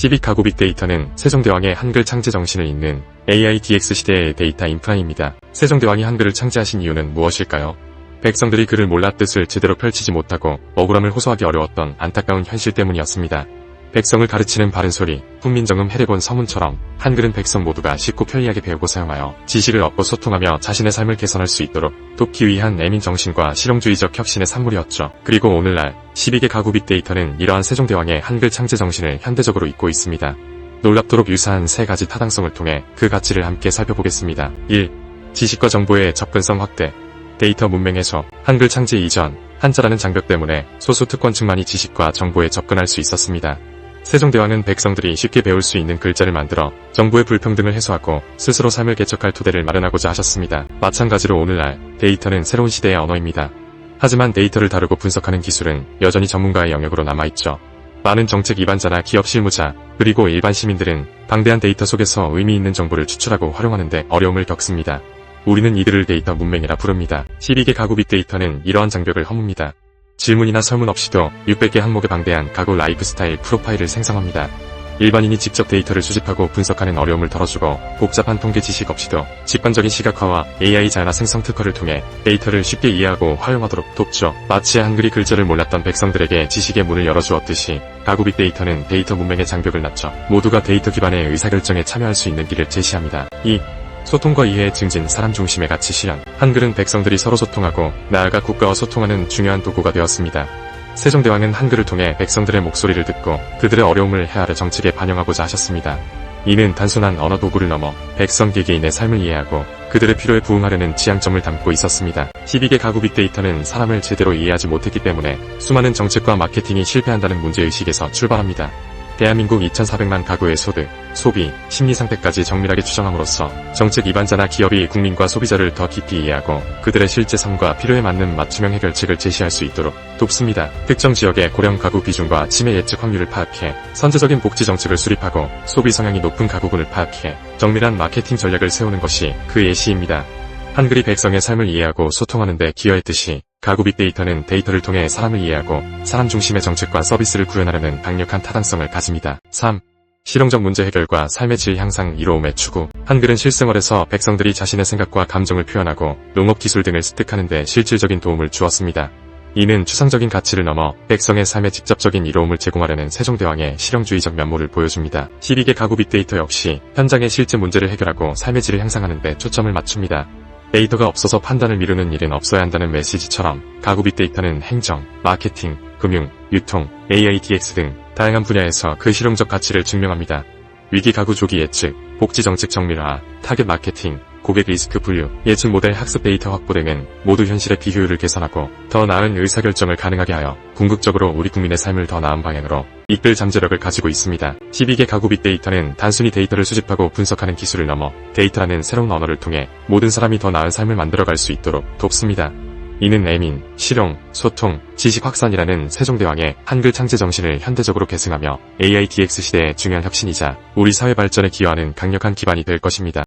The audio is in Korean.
시빅 가구 빅 데이터는 세종대왕의 한글 창제 정신을 잇는 AI DX 시대의 데이터 인프라입니다. 세종대왕이 한글을 창제하신 이유는 무엇일까요? 백성들이 그를 몰라 뜻을 제대로 펼치지 못하고 억울함을 호소하기 어려웠던 안타까운 현실 때문이었습니다. 백성을 가르치는 바른 소리, 훈민정음 해례본 서문처럼 한글은 백성 모두가 쉽고 편리하게 배우고 사용하여 지식을 얻고 소통하며 자신의 삶을 개선할 수 있도록 돕기 위한 애민 정신과 실용주의적 혁신의 산물이었죠. 그리고 오늘날 12개 가구 빅데이터는 이러한 세종대왕의 한글 창제 정신을 현대적으로 잇고 있습니다. 놀랍도록 유사한 세 가지 타당성을 통해 그 가치를 함께 살펴보겠습니다. 1. 지식과 정보의 접근성 확대 데이터 문맹 해소 한글 창제 이전 한자라는 장벽 때문에 소수 특권층만이 지식과 정보에 접근할 수 있었습니다. 세종대왕은 백성들이 쉽게 배울 수 있는 글자를 만들어 정부의 불평등을 해소하고 스스로 삶을 개척할 토대를 마련하고자 하셨습니다. 마찬가지로 오늘날 데이터는 새로운 시대의 언어입니다. 하지만 데이터를 다루고 분석하는 기술은 여전히 전문가의 영역으로 남아있죠. 많은 정책 위반자나 기업 실무자, 그리고 일반 시민들은 방대한 데이터 속에서 의미 있는 정보를 추출하고 활용하는데 어려움을 겪습니다. 우리는 이들을 데이터 문맹이라 부릅니다. 12개 가구 빅데이터는 이러한 장벽을 허뭅니다. 질문이나 설문 없이도 600개 항목의 방대한 가구 라이프스타일 프로파일을 생성합니다. 일반인이 직접 데이터를 수집하고 분석하는 어려움을 덜어주고 복잡한 통계 지식 없이도 직관적인 시각화와 AI 자연화 생성 특허를 통해 데이터를 쉽게 이해하고 활용하도록 돕죠. 마치 한글이 글자를 몰랐던 백성들에게 지식의 문을 열어주었듯이 가구 빅데이터는 데이터 문맹의 장벽을 낮춰 모두가 데이터 기반의 의사결정에 참여할 수 있는 길을 제시합니다. 2. 소통과 이해의 증진, 사람 중심의 가치 실현. 한글은 백성들이 서로 소통하고 나아가 국가와 소통하는 중요한 도구가 되었습니다. 세종대왕은 한글을 통해 백성들의 목소리를 듣고 그들의 어려움을 헤아려 정책에 반영하고자 하셨습니다. 이는 단순한 언어 도구를 넘어 백성 개개인의 삶을 이해하고 그들의 필요에 부응하려는 지향점을 담고 있었습니다. 12개 가구 빅데이터는 사람을 제대로 이해하지 못했기 때문에 수많은 정책과 마케팅이 실패한다는 문제의식에서 출발합니다. 대한민국 2,400만 가구의 소득, 소비, 심리 상태까지 정밀하게 추정함으로써 정책 위반자나 기업이 국민과 소비자를 더 깊이 이해하고 그들의 실제 삶과 필요에 맞는 맞춤형 해결책을 제시할 수 있도록 돕습니다. 특정 지역의 고령 가구 비중과 치매 예측 확률을 파악해 선제적인 복지 정책을 수립하고 소비 성향이 높은 가구군을 파악해 정밀한 마케팅 전략을 세우는 것이 그 예시입니다. 한글이 백성의 삶을 이해하고 소통하는 데 기여했듯이 가구 빅데이터는 데이터를 통해 사람을 이해하고 사람 중심의 정책과 서비스를 구현하려는 강력한 타당성을 가집니다. 3. 실용적 문제 해결과 삶의 질 향상 이로움의 추구. 한글은 실생활에서 백성들이 자신의 생각과 감정을 표현하고 농업 기술 등을 습득하는 데 실질적인 도움을 주었습니다. 이는 추상적인 가치를 넘어 백성의 삶에 직접적인 이로움을 제공하려는 세종대왕의 실용주의적 면모를 보여줍니다. 12개 가구 빅데이터 역시 현장의 실제 문제를 해결하고 삶의 질을 향상하는 데 초점을 맞춥니다. 데이터가 없어서 판단을 미루는 일은 없어야 한다는 메시지처럼 가구 빅데이터는 행정, 마케팅, 금융, 유통, AI DX 등 다양한 분야에서 그 실용적 가치를 증명합니다. 위기 가구 조기 예측, 복지 정책 정밀화, 타겟 마케팅, 고객 리스크 분류, 예측 모델 학습 데이터 확보 등은 모두 현실의 비효율을 개선하고 더 나은 의사결정을 가능하게 하여 궁극적으로 우리 국민의 삶을 더 나은 방향으로 이끌 잠재력을 가지고 있습니다. 12개 가구 빅데이터는 단순히 데이터를 수집하고 분석하는 기술을 넘어 데이터라는 새로운 언어를 통해 모든 사람이 더 나은 삶을 만들어갈 수 있도록 돕습니다. 이는 애민, 실용, 소통, 지식 확산이라는 세종대왕의 한글 창제 정신을 현대적으로 계승하며 AI DX 시대의 중요한 혁신이자 우리 사회 발전에 기여하는 강력한 기반이 될 것입니다.